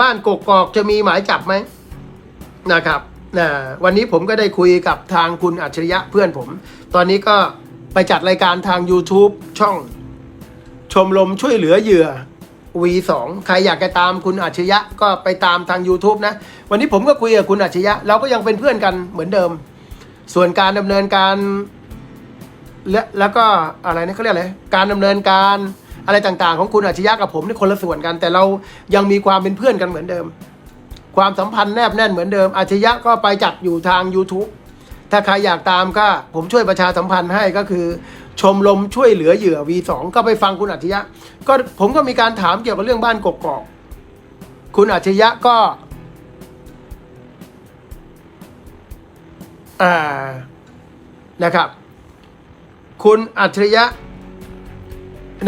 บ้านกกอกจะมีหมายจับไหมนะครับนะวันนี้ผมก็ได้คุยกับทางคุณอัจฉริยะเพื่อนผม ตอนนี้ก็ไปจัดรายการทาง YouTube ช่องชมรมช่วยเหลือเหยื่อ V2 ใครอยากจะตามคุณอัจฉริยะก็ไปตามทาง YouTube นะ วันนี้ผมก็คุยกับคุณอัจฉริยะ เราก็ยังเป็นเพื่อนกันเหมือนเดิม ส่วนการดำเนินการ และแล้วก็อะไรนะเขาเรียกอะไรการดำเนินการ อะไรต่างๆ ของคุณอัจฉริยะกับผมนี่คนละส่วนกัน แต่เรายังมีความเป็นเพื่อนกันเหมือนเดิม ความสัมพันธ์แนบแน่นเหมือนเดิมอัจฉริยะก็ไปจัดอยู่ทาง YouTube ถ้าใครอยากตามก็ผมช่วยประชาสัมพันธ์ให้ก็คือ ชมรมช่วยเหลือเหยื่อ V2 ก็ไปฟังคุณอัจฉริยะ ก็ผมก็มีการถามเกี่ยวกับเรื่องบ้านกกอกคุณอัจฉริยะก็อ่านะครับ คุณอัจฉริยะ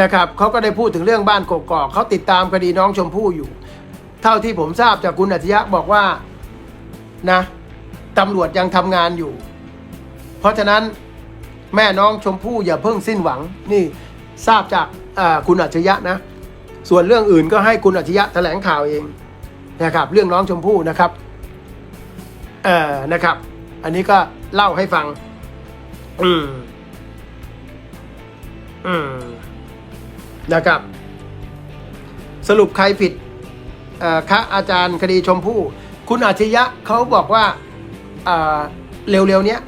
นะครับเขาก็ได้พูดถึงเรื่องบ้านกกอกเขาติดตามคดีน้องชมพู่อยู่ เท่าที่ผมทราบจากคุณอัจฉริยะบอกว่านะตำรวจยังทำงานอยู่ เพราะฉะนั้นแม่น้องชมพู่อย่าเพิ่งสิ้นหวังนี่ทราบจากคุณอัจฉริยะนะ ส่วนเรื่องอื่นก็ให้คุณอัจฉริยะแถลงข่าวเองนะครับ เรื่องน้องชมพู่นะครับเอ่อนะครับ อันนี้ก็เล่าให้ฟัง อืมอืม นะครับ สรุปใครผิดเอ่อคะอาจารย์คดีชมพู่ คุณอาชญะเขาบอกว่าเร็วๆเนี้ย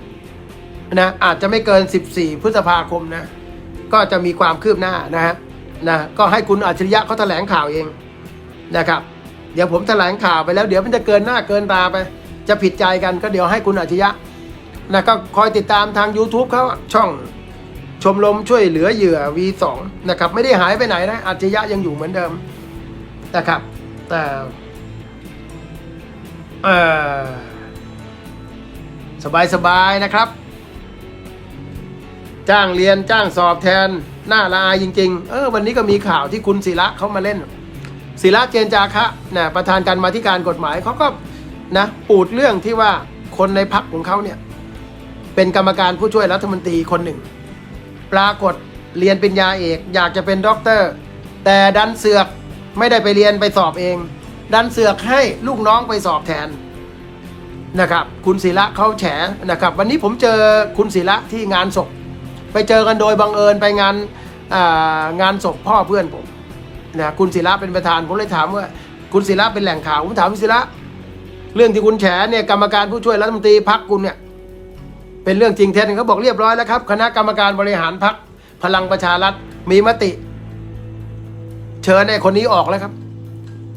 นะอาจจะไม่เกิน 14 พฤษภาคมนะ ก็จะมีความคืบหน้านะฮะนะก็ให้คุณอัจฉริยะเขาแถลงข่าวเองนะครับ เดี๋ยวผมแถลงข่าวไปแล้ว เดี๋ยวมันจะเกินหน้าเกินตาไป จะผิดใจกันก็เดี๋ยวให้คุณอัจฉริยะนะก็คอยติดตามทาง YouTube เขาช่อง ชมรมช่วยเหลือเหยื่อ V2 นะครับไม่ได้หายไปไหนนะอัจฉริยะยังอยู่เหมือนเดิมนะครับ แต่เออสบายๆนะครับ จ้างเรียนจ้างสอบแทนหน้าละอายจริง ๆ เออวันนี้ก็มีข่าวที่คุณศิระเขามาเล่น ศิระเจนจาคะนะประธานการมาธิการกฎหมายเขาก็นะปูดเรื่องที่ว่าคนในพักของเขาเนี่ย เป็นกรรมการผู้ช่วยรัฐมนตรีคนหนึ่ง ปรากฏเรียนปริญญาเอก อยากจะเป็นด็อกเตอร์ แต่ดันเสือกไม่ได้ไปเรียนไปสอบเอง ดันเสือกให้ลูกน้องไปสอบแทนนะครับ คุณศิระเขาแฉนะครับ วันนี้ผมเจอคุณศิระที่งานศพ ไปเจอกันโดยบังเอิญไปงานางานศพพ่อเพื่อนผมนะคุณศิระเป็นประธานผมเลยถามว่า คุณศิระเป็นแหล่งข่าวผมถามคุณศิระเรื่องที่คุณแฉเนี่ยกรรมการผู้ช่วยรัฐมนตรีพักคุณเนี่ย เป็นเรื่องจริงเท็จเขาบอกเรียบร้อยแล้วครับ คณะกรรมการบริหารพักพลังประชารัฐมีมติ เชิญไอ้คนนี้ออกแล้วครับ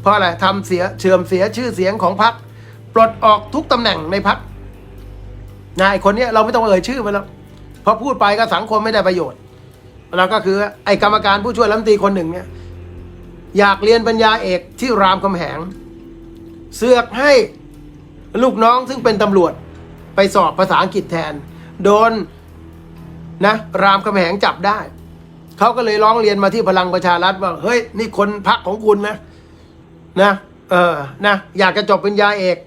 เพราะอะไรทำเสียเชื่อมเสียชื่อเสียงของพักปลดออกทุกตำแหน่งในพักนายคนนี้เราไม่ต้องเอ่ยชื่อมันแล้วเพราะพูดไปก็สังคมไม่ได้ประโยชน์แล้วก็คือไอ้กรรมการผู้ช่วยรัฐมนตรีคนหนึ่งเนี่ย อยากเรียนปัญญาเอกที่รามคำแหง เสือกให้ลูกน้องซึ่งเป็นตำรวจ ไปสอบภาษาอังกฤษแทน โดนนะรามคำแหงจับได้ เขาก็เลยร้องเรียนมาที่พลังประชารัฐว่า เฮ้ย นี่คนพักของคุณนะ นะ เออนะอยากจะจบเป็นยาเอก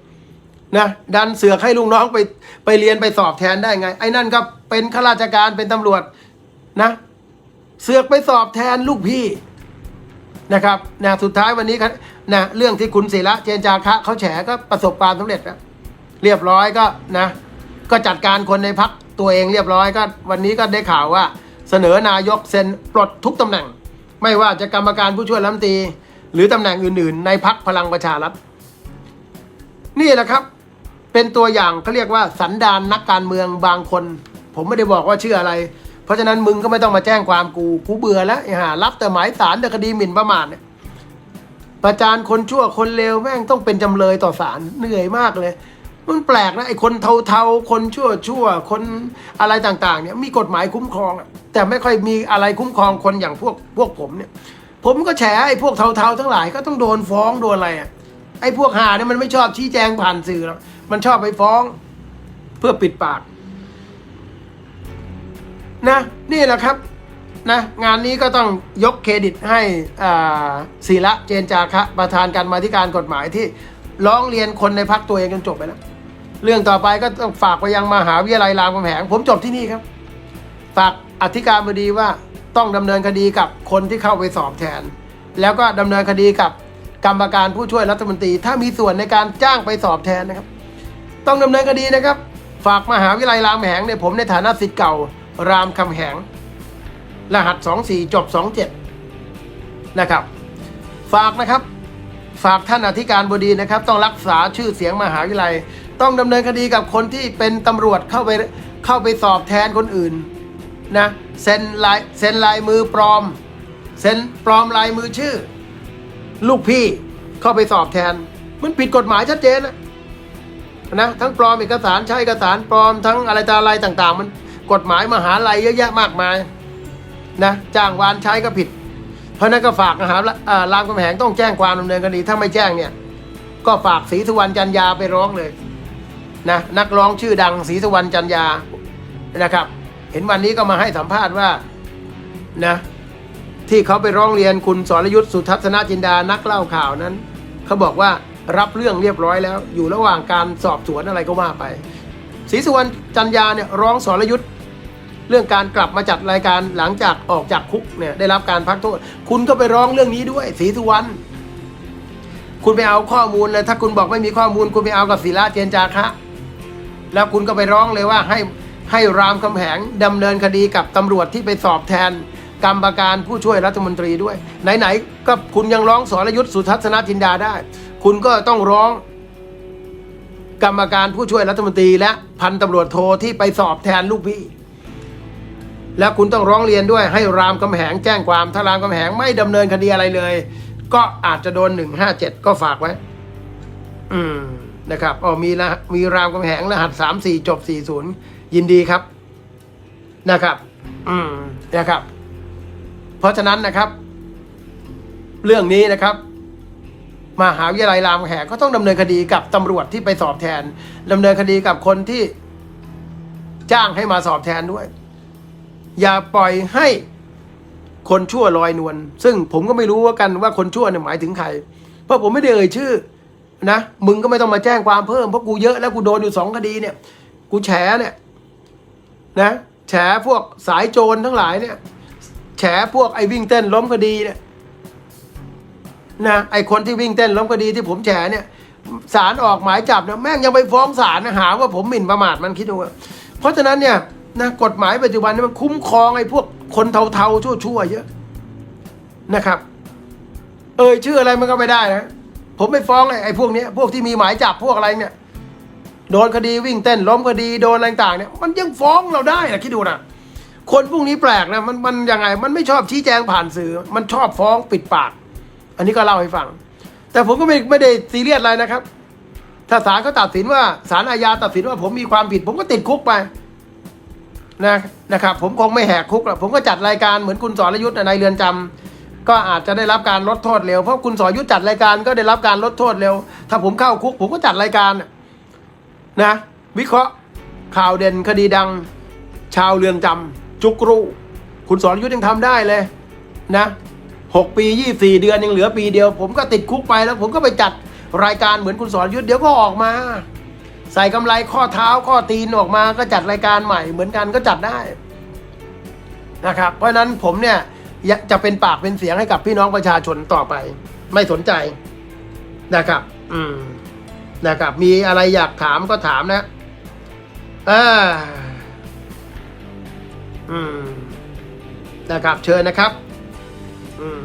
นะดันเสือกให้ลูกน้องไปไปเรียนไปสอบแทนได้ไง ไอ้นั่นก็เป็นข้าราชการเป็นตำรวจนะ เสือกไปสอบแทนลูกพี่นะครับนะสุดท้ายวันนี้นะเรื่องที่คุณศิระเจนจาคะเขาแฉก็ประสบความสำเร็จแล้ว เรียบร้อยก็นะ ก็จัดการคนในพักตัวเองเรียบร้อยก็ วันนี้ก็ได้ข่าวว่า เสนอนายกเซ็นปลดทุกตำแหน่ง ไม่ว่าจะกรรมการผู้ช่วยรัฐมนตรี หรือตำแหน่งอื่น ๆ ในพักพลังประชารัฐนี่แหละครับ เป็นตัวอย่างเขาเรียกว่าสันดานนักการเมืองบางคน ผมไม่ได้บอกว่าชื่ออะไร เพราะฉะนั้นมึงก็ไม่ต้องมาแจ้งความกูกูเบื่อแล้วไอ้ห่ารับแต่หมายสารแต่คดีหมิ่นประมาทเนี่ยประจานคนชั่วคนเลวแม่งต้องเป็นจำเลยต่อศาลเหนื่อยมากเลย มันแปลกนะไอ้คนเทาๆ คนชั่วชั่วคนอะไรต่างๆเนี่ยมีกฎหมายคุ้มครอง แต่ไม่ค่อยมีอะไรคุ้มครองคนอย่างพวกพวกผมเนี่ย ผมก็แฉไอ้พวกเทาๆทั้งหลายก็ต้องโดนฟ้องโดนอะไรอะไอ้พวกหาเนี่ยมันไม่ชอบชี้แจงผ่านสื่อหรอกมันชอบไปฟ้อง เพื่อปิดปาก นะนี่แหละครับนะงานนี้ก็ต้องยกเครดิตให้ศิระเจนจาคะประธานการมาธิการกฎหมายที่ร้องเรียนคนในพักตัวเองจนจบไปแล้ว เรื่องต่อไปก็ต้องฝากไปยังมหาวิทยาลัยรามคำแหงผมจบที่นี่ครับ ฝากอธิการบดีว่าต้องดำเนินคดีกับคนที่เข้าไปสอบแทน แล้วก็ดำเนินคดีกับกรรมการผู้ช่วยรัฐมนตรี ถ้ามีส่วนในการจ้างไปสอบแทนนะครับ ต้องดำเนินคดีนะครับ ฝากมหาวิทยาลัยรามคำแหงเนี่ยผมในฐานะสิทธิ์เก่ารามคำแหง รหัส 24 จบ 27 นะครับ ฝากนะครับ ฝากท่านอธิการบดีนะครับ ต้องรักษาชื่อเสียงมหาวิทยาลัย ต้องดำเนินคดีกับคนที่เป็นตำรวจเข้าไปเข้าไปสอบแทนคนอื่นนะเซ็นลายเซ็นลายมือปลอมเซ็นปลอมลายมือชื่อ ลูกพี่เข้าไปสอบแทน มันผิดกฎหมายชัดเจนนะนะทั้งปลอมเอกสารใช้เอกสารปลอมทั้งอะไรต่ออะไรต่าง ๆ มันกฎหมายมหาลัยเยอะแยะมากมายนะจ้างวานใช้ก็ผิด เพราะนั้นก็ฝากนะครับอ่ารามคำแหงต้องแจ้งความดำเนินคดีถ้าไม่แจ้งเนี่ย ก็ฝากศรีสุวรรณจันยาไปร้องเลย นะนักร้องชื่อดังศรีสุวรรณจันยานะครับ เห็นวันนี้ก็มาให้สัมภาษณ์ว่านะที่เขาไปร้องเรียนคุณสรยุทธ์สุทัศนจินดานักเล่าข่าวนั้นเขาบอกว่ารับเรื่องเรียบร้อยแล้ว อยู่ระหว่างการสอบสวนอะไรก็ว่าไปศรีสุวรรณจันยาเนี่ยร้องสรยุทธ์เรื่องการกลับมาจัดรายการหลังจากออกจากคุกเนี่ยได้รับการพักโทษ คุณก็ไปร้องเรื่องนี้ด้วยศรีสุวรรณคุณไปเอาข้อมูลเลยถ้าคุณบอกไม่มีข้อมูล คุณไปเอากับศิระเจนจาคะ แล้วคุณก็ไปร้องเลยว่าให้ให้รามคำแหงดำเนินคดีกับตำรวจที่ไปสอบแทนกรรมการผู้ช่วยรัฐมนตรีด้วย ไหนๆก็คุณยังร้องสรยุทธ์สุทัศนจินดาได้ คุณก็ต้องร้องกรรมการผู้ช่วยรัฐมนตรี และพันตำรวจโทที่ไปสอบแทนลูกพี่ แล้วคุณต้องร้องเรียนด้วยให้รามคำแหงแจ้งความถ้ารามคำแหงไม่ดำเนินคดีอะไรเลย ก็อาจจะโดนหนึ่งห้าเจ็ดก็ฝากไว้ อืม นะครับอ๋อมีละมีรามคำแหงรหัสสามสี่จบสี่ศูนย์ยินดีครับนะครับ อืมนะครับ เพราะฉะนั้นนะครับ เรื่องนี้นะครับมหาวิทยาลัยรามแหงก็ต้องดำเนินคดีกับตำรวจที่ไปสอบแทนดำเนินคดีกับคนที่จ้างให้มาสอบแทนด้วย อย่าปล่อยให้คนชั่วลอยนวลซึ่งผมก็ไม่รู้ว่ากันว่าคนชั่วเนี่ยหมายถึงใคร เพราะผมไม่ได้เอ่ยชื่อ นะมึงก็ไม่ต้องมาแจ้งความเพิ่มเพราะกูเยอะแล้วกูโดนอยู่สองคดีเนี่ย กูแฉเนี่ยนะแฉพวกสายโจรทั้งหลายเนี่ยแฉพวกไอ้วิ่งเต้นล้มคดีเนี่ยนะไอ้คนที่วิ่งเต้นล้มคดีที่ผมแฉเนี่ยศาลออกหมายจับนะแม่งยังไปฟ้องศาลนะหาว่าผมหมิ่นประมาทมันคิดดูว่าเพราะฉะนั้นเนี่ยนะกฎหมายปัจจุบันนี้มันคุ้มครองไอ้พวกคนเทาๆชั่วๆเยอะนะครับ เอ่ยชื่ออะไรมันก็ไม่ได้นะ ผมไม่ฟ้องไอ้ไอ้พวกนี้พวกที่มีหมายจับพวกอะไรเนี่ย โดนคดีวิ่งเต้นล้มคดีโดนอะไรต่างเนี่ย มันยังฟ้องเราได้นะคิดดูนะคนพวกนี้แปลกนะมันมันยังไง มันไม่ชอบชี้แจงผ่านสื่อ มันชอบฟ้องปิดปาก อันนี้ก็เล่าให้ฟัง แต่ผมก็ไม่ไม่ได้ซีเรียสอะไรนะครับ ถ้าศาลเขาตัดสินว่าศาลอาญาตัดสินว่าผมมีความผิด ผมก็ติดคุกไปนะนะครับ ผมคงไม่แหกคุกหรอกผมก็จัดรายการเหมือนคุณสอนรยุทธ์ในเรือนจำ ก็อาจจะได้รับการลดโทษเร็ว เพราะคุณสรยุทธจัดรายการก็ได้รับการลดโทษเร็ว ถ้าผมเข้าคุกผมก็จัดรายการนะ วิเคราะห์ข่าวเด่นคดีดัง ชาวเรือนจำจุกรูคุณสรยุทธยังทำได้เลยนะหกปียี่สี่เดือนยังเหลือปีเดียว ผมก็ติดคุกไปแล้ว ผมก็ไปจัดรายการเหมือนคุณสรยุทธเดี๋ยวก็ออกมา ใส่กำไรข้อเท้าข้อตีนออกมาก็จัดรายการใหม่เหมือนกันก็จัดได้นะครับ เพราะฉะนั้นผมเนี่ย จะเป็นปากเป็นเสียงให้กับพี่น้องประชาชนต่อไป ไม่สนใจนะครับ อืมนะครับ มีอะไรอยากถามก็ถามนะอ่าอืมนะครับ เชิญนะครับ อืม